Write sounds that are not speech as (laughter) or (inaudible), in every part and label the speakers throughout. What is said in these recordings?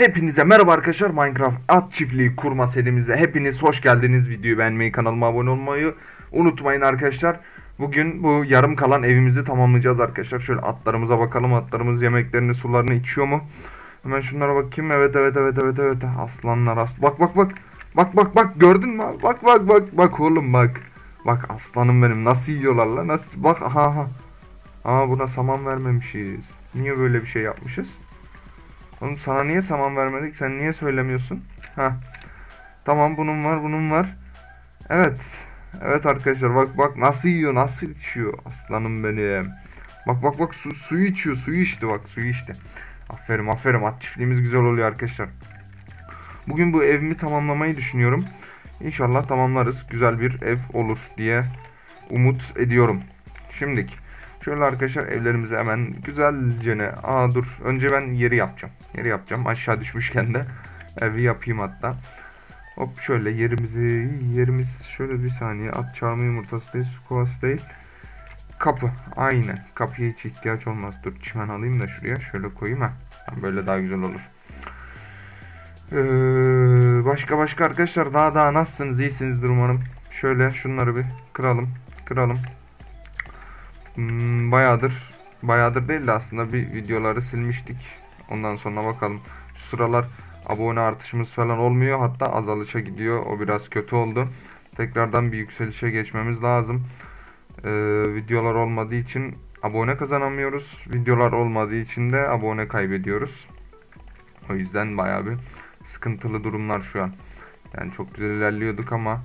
Speaker 1: Hepinize merhaba arkadaşlar. Minecraft at çiftliği kurma serimize hepiniz hoş geldiniz videoyu beğenmeyi kanalıma abone olmayı unutmayın arkadaşlar. Bugün bu yarım kalan evimizi tamamlayacağız arkadaşlar. Şöyle atlarımıza bakalım. Atlarımız yemeklerini sularını içiyor mu? Hemen şunlara bakayım. Evet evet evet evet evet. Aslanlar as bak bak bak. Bak bak bak. Gördün mü? Bak bak bak. Bak oğlum bak. Bak aslanım benim. Nasıl yiyorlar lan? Nasıl bak aha aha. Aa buna saman vermemişiz. Niye böyle bir şey yapmışız Oğlum sana niye saman vermedik? Sen niye söylemiyorsun? Ha. Tamam bunun var, bunun var. Evet. Evet arkadaşlar bak bak nasıl yiyor, nasıl içiyor aslanım benim. Bak bak bak su, suyu içiyor, suyu içti bak, suyu içti. Aferin aferin at çiftliğimiz güzel oluyor arkadaşlar. Bugün bu evimi tamamlamayı düşünüyorum. İnşallah tamamlarız. Güzel bir ev olur diye umut ediyorum. Şimdilik Şöyle arkadaşlar evlerimizi hemen güzelce ne. Aa dur. Önce ben yeri yapacağım. Yeri yapacağım. Aşağı düşmüşken de evi yapayım hatta. Hop şöyle yerimizi yerimiz şöyle bir saniye at çarmı yumurtası değil kovası değil. Kapı. Aynen. Kapıya hiç ihtiyaç olmaz. Dur çimen alayım da şuraya şöyle koyayım ha. Böyle daha güzel olur. Ee, başka başka arkadaşlar daha daha nasılsınız? İyisinizdir umarım. Şöyle şunları bir kıralım. Kıralım. Hmm, bayağıdır bayağıdır değil de aslında bir videoları silmiştik. Ondan sonra bakalım. Şu sıralar abone artışımız falan olmuyor. Hatta azalışa gidiyor. O biraz kötü oldu. Tekrardan bir yükselişe geçmemiz lazım. Ee, videolar olmadığı için abone kazanamıyoruz. Videolar olmadığı için de abone kaybediyoruz. O yüzden bayağı bir sıkıntılı durumlar şu an. Yani çok güzel ilerliyorduk ama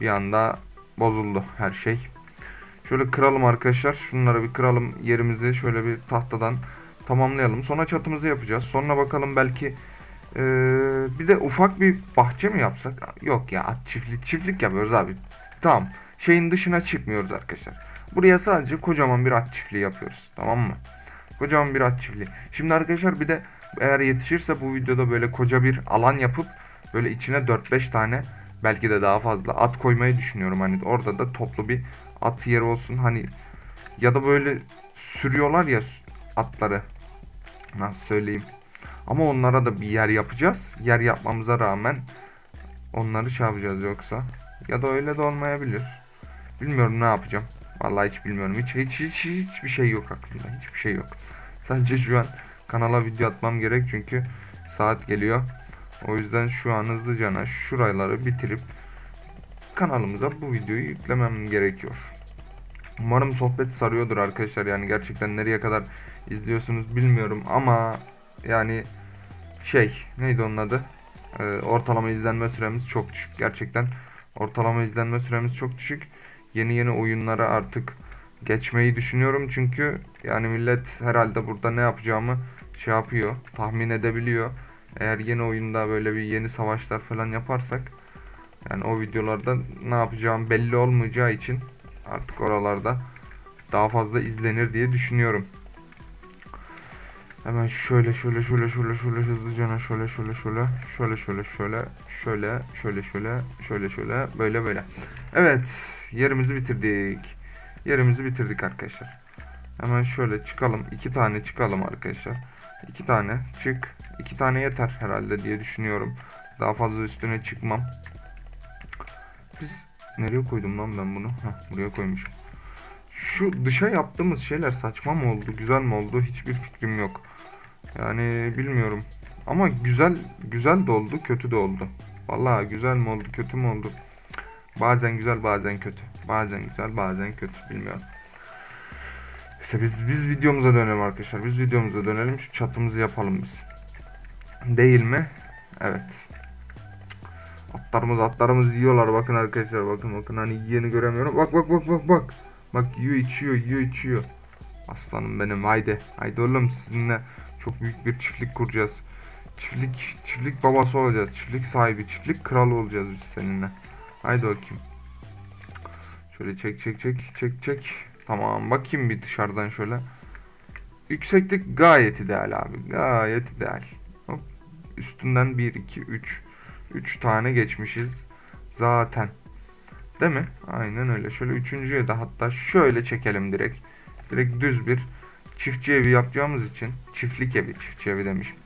Speaker 1: bir anda bozuldu her şey. Şöyle kıralım arkadaşlar. Şunları bir kıralım. Yerimizi şöyle bir tahtadan tamamlayalım. Sonra çatımızı yapacağız. Sonra bakalım belki ee, bir de ufak bir bahçe mi yapsak? Yok ya çiftlik çiftlik yapıyoruz abi. Tamam. Şeyin dışına çıkmıyoruz arkadaşlar. Buraya sadece kocaman bir at çiftliği yapıyoruz. Tamam mı? Kocaman bir at çiftliği. Şimdi arkadaşlar bir de eğer yetişirse bu videoda böyle koca bir alan yapıp böyle içine 4-5 tane belki de daha fazla at koymayı düşünüyorum. Hani orada da toplu bir at yeri olsun hani ya da böyle sürüyorlar ya atları nasıl söyleyeyim. Ama onlara da bir yer yapacağız. Yer yapmamıza rağmen onları şey yapacağız yoksa. Ya da öyle de olmayabilir. Bilmiyorum ne yapacağım. Vallahi hiç bilmiyorum. Hiç hiç hiç hiçbir şey yok aklımda. Hiçbir şey yok. (laughs) Sadece şu an kanala video atmam gerek çünkü saat geliyor. O yüzden şu an hızlıcana şuraları bitirip kanalımıza bu videoyu yüklemem gerekiyor. Umarım sohbet sarıyordur arkadaşlar. Yani gerçekten nereye kadar izliyorsunuz bilmiyorum ama yani şey neydi onun adı? Ee, ortalama izlenme süremiz çok düşük. Gerçekten ortalama izlenme süremiz çok düşük. Yeni yeni oyunlara artık geçmeyi düşünüyorum çünkü yani millet herhalde burada ne yapacağımı şey yapıyor, tahmin edebiliyor. Eğer yeni oyunda böyle bir yeni savaşlar falan yaparsak yani o videolarda ne yapacağım belli olmayacağı için artık oralarda daha fazla izlenir diye düşünüyorum. Hemen şöyle şöyle şöyle şöyle şöyle hızlıca şöyle şöyle şöyle şöyle şöyle şöyle şöyle şöyle şöyle şöyle şöyle böyle böyle. Evet yerimizi bitirdik. Yerimizi bitirdik arkadaşlar. Hemen şöyle çıkalım. iki tane çıkalım arkadaşlar. iki tane çık. iki tane yeter herhalde diye düşünüyorum. Daha fazla üstüne çıkmam. Biz nereye koydum lan ben bunu? Heh, buraya koymuşum. Şu dışa yaptığımız şeyler saçma mı oldu, güzel mi oldu? Hiçbir fikrim yok. Yani bilmiyorum. Ama güzel güzel de oldu, kötü de oldu. Vallahi güzel mi oldu, kötü mü oldu? Bazen güzel, bazen kötü. Bazen güzel, bazen kötü. Bilmiyorum. İşte biz biz videomuza dönelim arkadaşlar. Biz videomuza dönelim. Şu çatımızı yapalım biz. Değil mi? Evet. Atlarımız atlarımız yiyorlar bakın arkadaşlar bakın bakın hani yiyeni göremiyorum. Bak bak bak bak bak. Bak yiyor içiyor yiyor içiyor. Aslanım benim haydi. Haydi oğlum sizinle çok büyük bir çiftlik kuracağız. Çiftlik çiftlik babası olacağız. Çiftlik sahibi, çiftlik kralı olacağız biz seninle. Haydi bakayım. Şöyle çek çek çek çek çek. Tamam bakayım bir dışarıdan şöyle. Yükseklik gayet ideal abi. Gayet ideal. Hop. Üstünden 1 2 3 3 tane geçmişiz zaten. Değil mi? Aynen öyle. Şöyle üçüncüye de hatta şöyle çekelim direkt. Direkt düz bir çiftçi evi yapacağımız için çiftlik evi, çiftçi evi demişim.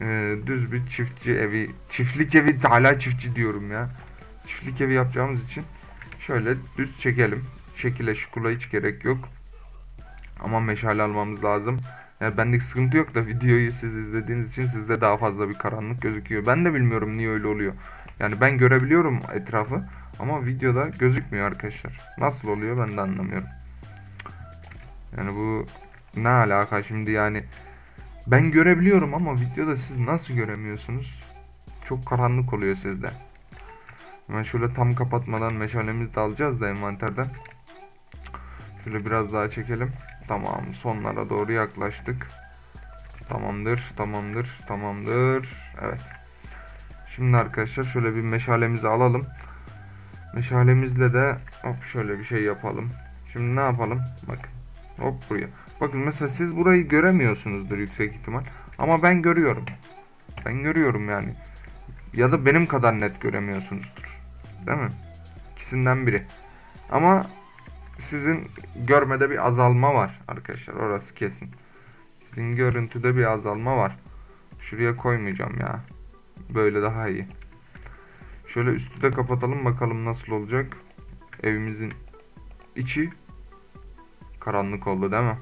Speaker 1: e, düz bir çiftçi evi, çiftlik evi (laughs) hala çiftçi diyorum ya. Çiftlik evi yapacağımız için şöyle düz çekelim. Şekile şukula hiç gerek yok. Ama meşale almamız lazım. Yani benlik sıkıntı yok da videoyu siz izlediğiniz için sizde daha fazla bir karanlık gözüküyor. Ben de bilmiyorum niye öyle oluyor. Yani ben görebiliyorum etrafı ama videoda gözükmüyor arkadaşlar. Nasıl oluyor ben de anlamıyorum. Yani bu ne alaka şimdi yani ben görebiliyorum ama videoda siz nasıl göremiyorsunuz? Çok karanlık oluyor sizde. Hemen şöyle tam kapatmadan meşalemizi de alacağız da envanterden. Şöyle biraz daha çekelim. Tamam sonlara doğru yaklaştık. Tamamdır tamamdır tamamdır. Evet. Şimdi arkadaşlar şöyle bir meşalemizi alalım. Meşalemizle de hop şöyle bir şey yapalım. Şimdi ne yapalım? Bakın. Hop buraya. Bakın mesela siz burayı göremiyorsunuzdur yüksek ihtimal. Ama ben görüyorum. Ben görüyorum yani. Ya da benim kadar net göremiyorsunuzdur. Değil mi? İkisinden biri. Ama sizin görmede bir azalma var arkadaşlar. Orası kesin. Sizin görüntüde bir azalma var. Şuraya koymayacağım ya. Böyle daha iyi. Şöyle üstü de kapatalım bakalım nasıl olacak. Evimizin içi karanlık oldu değil mi?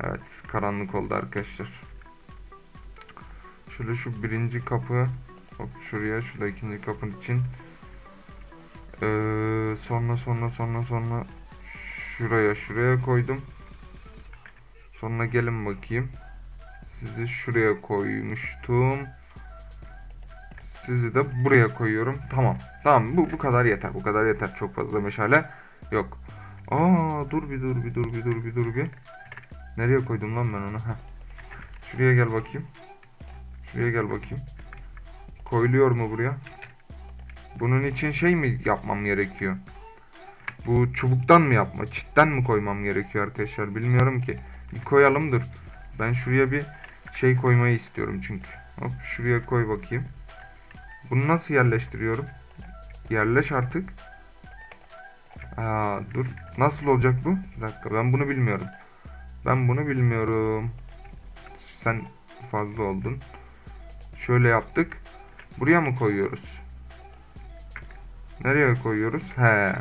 Speaker 1: Evet karanlık oldu arkadaşlar. Şöyle şu birinci kapı hop şuraya şurada ikinci kapın için ee, sonra sonra sonra sonra şuraya şuraya koydum. Sonra gelin bakayım. Sizi şuraya koymuştum. Sizi de buraya koyuyorum. Tamam. Tamam bu bu kadar yeter. Bu kadar yeter. Çok fazla meşale yok. Aa dur bir dur bir dur bir dur bir dur bir. Nereye koydum lan ben onu? Heh. Şuraya gel bakayım. Şuraya gel bakayım. Koyuluyor mu buraya? Bunun için şey mi yapmam gerekiyor? Bu çubuktan mı yapma? Çitten mi koymam gerekiyor arkadaşlar? Bilmiyorum ki. Bir koyalım dur. Ben şuraya bir şey koymayı istiyorum çünkü. Hop şuraya koy bakayım. Bunu nasıl yerleştiriyorum? Yerleş artık. Aa, dur. Nasıl olacak bu? Bir dakika ben bunu bilmiyorum. Ben bunu bilmiyorum. Sen fazla oldun. Şöyle yaptık. Buraya mı koyuyoruz? Nereye koyuyoruz? He.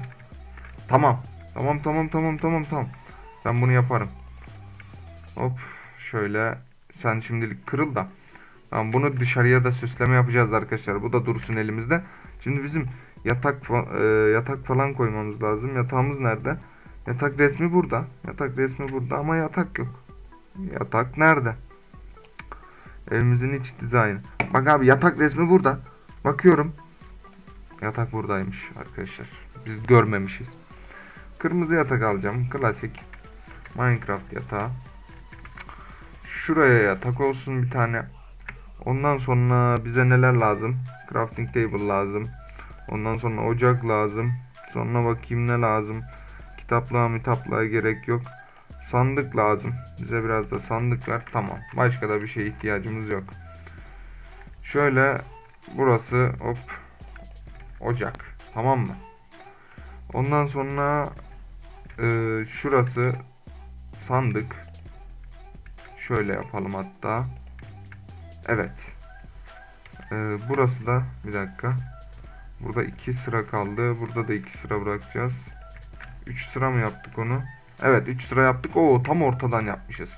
Speaker 1: Tamam. Tamam tamam tamam tamam tamam. Ben bunu yaparım. Hop şöyle. Sen şimdilik kırıl da. Tamam bunu dışarıya da süsleme yapacağız arkadaşlar. Bu da dursun elimizde. Şimdi bizim yatak fa- e, yatak falan koymamız lazım. Yatağımız nerede? Yatak resmi burada. Yatak resmi burada ama yatak yok. Yatak nerede? Evimizin iç dizaynı. Bak abi yatak resmi burada. Bakıyorum. Yatak buradaymış arkadaşlar. Biz görmemişiz. Kırmızı yatak alacağım. Klasik. Minecraft yatağı. Şuraya yatak olsun bir tane. Ondan sonra bize neler lazım? Crafting table lazım. Ondan sonra ocak lazım. Sonra bakayım ne lazım. Kitaplığa mitaplığa gerek yok. Sandık lazım. Bize biraz da sandık ver. Tamam. Başka da bir şeye ihtiyacımız yok. Şöyle burası hop ocak. Tamam mı? Ondan sonra e, şurası sandık. Şöyle yapalım hatta. Evet. E, burası da bir dakika. Burada iki sıra kaldı. Burada da iki sıra bırakacağız. 3 sıra mı yaptık onu? Evet 3 sıra yaptık. Oo tam ortadan yapmışız.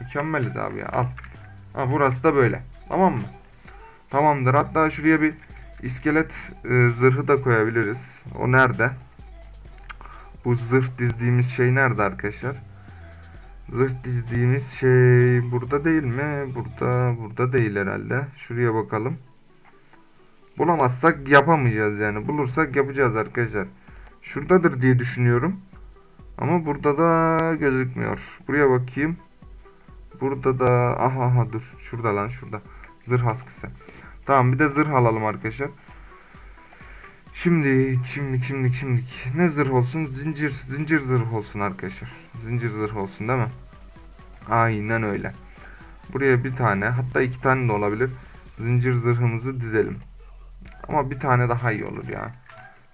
Speaker 1: Mükemmeliz abi ya. Al. Ha, burası da böyle. Tamam mı? Tamamdır. Hatta şuraya bir iskelet e, zırhı da koyabiliriz. O nerede? Bu zırh dizdiğimiz şey nerede arkadaşlar? Zırh dizdiğimiz şey burada değil mi? Burada burada değil herhalde. Şuraya bakalım. Bulamazsak yapamayacağız yani. Bulursak yapacağız arkadaşlar. Şuradadır diye düşünüyorum. Ama burada da gözükmüyor. Buraya bakayım. Burada da aha aha dur. Şurada lan şurada. Zırh askısı. Tamam bir de zırh alalım arkadaşlar. Şimdi şimdi şimdi şimdi ne zırh olsun? Zincir zincir zırh olsun arkadaşlar. Zincir zırh olsun değil mi? Aynen öyle. Buraya bir tane hatta iki tane de olabilir. Zincir zırhımızı dizelim. Ama bir tane daha iyi olur ya.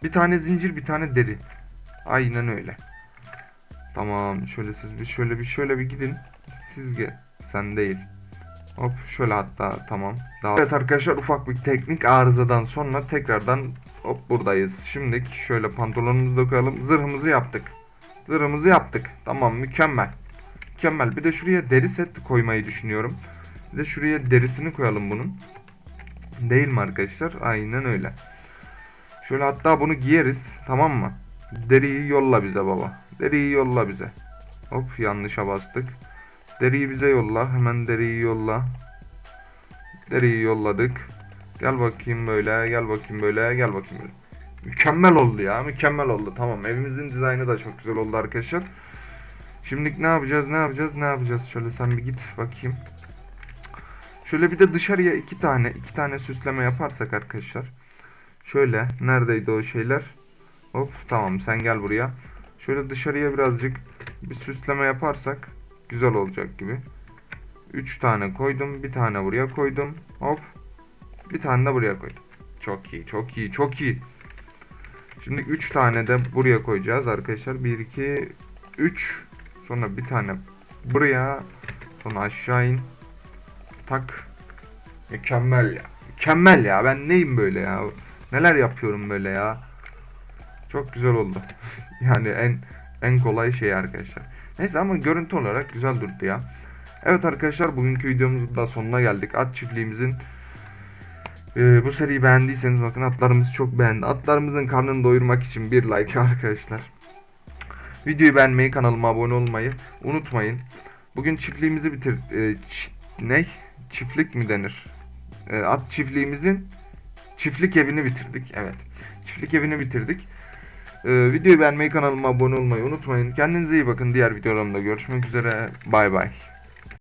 Speaker 1: Bir tane zincir bir tane deri. Aynen öyle. Tamam şöyle siz bir şöyle bir şöyle bir gidin. Siz gel. Sen değil. Hop şöyle hatta tamam. Daha... Evet arkadaşlar ufak bir teknik arızadan sonra tekrardan hop buradayız. Şimdi şöyle pantolonumuzu da koyalım. Zırhımızı yaptık. Zırhımızı yaptık. Tamam mükemmel. Mükemmel. Bir de şuraya deri set koymayı düşünüyorum. Bir de şuraya derisini koyalım bunun. Değil mi arkadaşlar? Aynen öyle. Şöyle hatta bunu giyeriz. Tamam mı? Deriyi yolla bize baba. Deriyi yolla bize. Hop yanlışa bastık. Deriyi bize yolla. Hemen deriyi yolla. Deriyi yolladık. Gel bakayım böyle. Gel bakayım böyle. Gel bakayım böyle. Mükemmel oldu ya. Mükemmel oldu. Tamam. Evimizin dizaynı da çok güzel oldu arkadaşlar. Şimdi ne yapacağız? Ne yapacağız? Ne yapacağız? Şöyle sen bir git bakayım. Şöyle bir de dışarıya iki tane iki tane süsleme yaparsak arkadaşlar. Şöyle neredeydi o şeyler? Hop tamam sen gel buraya. Şöyle dışarıya birazcık bir süsleme yaparsak güzel olacak gibi. 3 tane koydum. Bir tane buraya koydum. Hop. Bir tane de buraya koydum. Çok iyi, çok iyi, çok iyi. Şimdi 3 tane de buraya koyacağız arkadaşlar. 1 2 3 sonra bir tane buraya sonra aşağı in. Tak. Mükemmel ya. Mükemmel ya. Ben neyim böyle ya? Neler yapıyorum böyle ya? Çok güzel oldu. (laughs) yani en en kolay şey arkadaşlar. Neyse ama görüntü olarak güzel durdu ya. Evet arkadaşlar bugünkü videomuzun da sonuna geldik. At çiftliğimizin e, bu seriyi beğendiyseniz bakın atlarımız çok beğendi. Atlarımızın karnını doyurmak için bir like (laughs) arkadaşlar. Videoyu beğenmeyi, kanalıma abone olmayı unutmayın. Bugün çiftliğimizi bitir... E, ne? Çiftlik mi denir? E, at çiftliğimizin çiftlik evini bitirdik. Evet. Çiftlik evini bitirdik. Ee, videoyu beğenmeyi, kanalıma abone olmayı unutmayın. Kendinize iyi bakın. Diğer videolarımda görüşmek üzere. Bay bay.